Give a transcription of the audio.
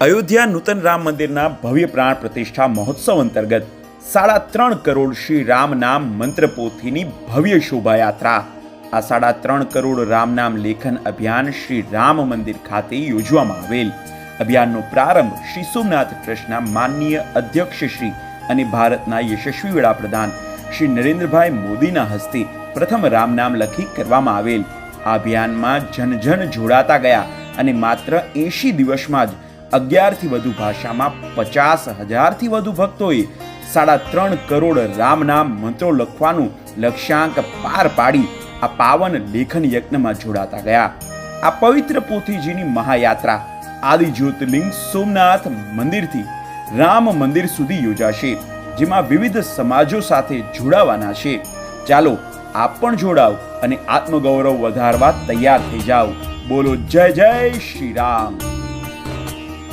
અયોધ્યા નૂતન રામ મંદિરના ભવ્ય પ્રાણ પ્રતિષ્ઠા મહોત્સવ અંતર્ગત સાડા ત્રણ કરોડ શ્રી રામ નામ મંત્ર પોથીની ભવ્ય શોભાયાત્રા. આ સાડા ત્રણ કરોડ રામ નામ લેખન અભિયાન શ્રી રામ મંદિર ખાતે યોજવામાં આવેલ. અભિયાનનો પ્રારંભ શ્રી સોમનાથ ટ્રસ્ટના માનનીય અધ્યક્ષ શ્રી અને ભારતના યશસ્વી વડાપ્રધાન શ્રી નરેન્દ્રભાઈ મોદીના હસ્તે પ્રથમ રામ નામ લખી કરવામાં આવેલ. આ અભિયાનમાં જન જન જોડાતા ગયા અને માત્ર એંશી દિવસમાં જ અગિયારથી વધુ ભાષામાં પચાસ હજારથી વધુ ભક્તોએ સાડા ત્રણ કરોડ રામ નામ મંત્રો લખવાનું લક્ષ્યાંક પાર પાડી આ પાવન લેખન યજ્ઞમાં જોડાતા ગયા. આ પવિત્ર પોથીજીની મહાયાત્રા આદિ જ્યોતિર્લિંગ સોમનાથ મંદિરથી રામ મંદિર સુધી યોજાશે, જેમાં વિવિધ સમાજો સાથે જોડાવાના છે. ચાલો આપ પણ જોડાવ અને આત્મગૌરવ વધારવા તૈયાર થઈ જાઓ. બોલો જય જય શ્રી રામ.